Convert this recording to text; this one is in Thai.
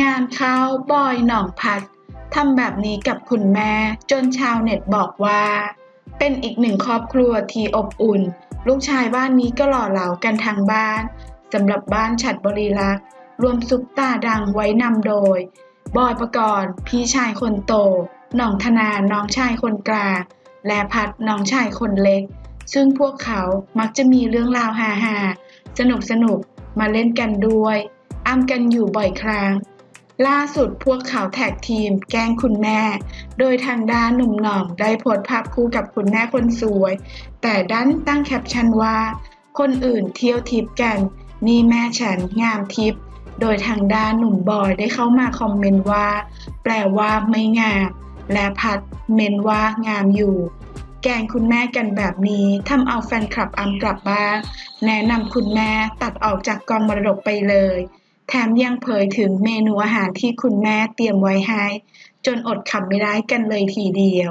งานเขาบอยหนองพัดทำแบบนี้กับคุณแม่จนชาวเน็ตบอกว่า เป็นอีกหนึ่งครอบครัวที่อบอุ่น ลูกชายบ้านนี้ก็หล่อเหลากันทางบ้านสำหรับบ้านฉัดบริลักษ์รวมซุปตาดังไว้นำโดย บอยประกรณ์พี่ชายคนโต หน่องธนาน้องชายคนกลาง และพัดน้องชายคนเล็ก ซึ่งพวกเขามักจะมีเรื่องราวฮาๆสนุกสนุกมาเล่นกันด้วยอ้ำกันอยู่บ่อยครั้ง ล่าสุดพวกเขาแท็กทีม แกล้งคุณแม่ โดยทางด้านหนุ่มหน่องได้โพสต์ภาพคู่กับคุณแม่คนสวย แต่ดันตั้งแคปชั่นว่า คนอื่นเที่ยวทิปกัน นี่แม่ฉันงามทิป โดยทางด้านหนุ่มบอยได้เข้ามาคอมเมนต์ว่า แปลว่าไม่งาม และพัดเมนว่างามอยู่แกงคุณแม่กันแบบนี้ทำเอาแฟนคลับอัมกลับบ้านแนะนำคุณแม่ตัดออกจากกองมรดกไปเลย แถมยังเผยถึงเมนูอาหารที่คุณแม่เตรียมไว้ให้ จนอดขำไม่ได้กันเลยทีเดียว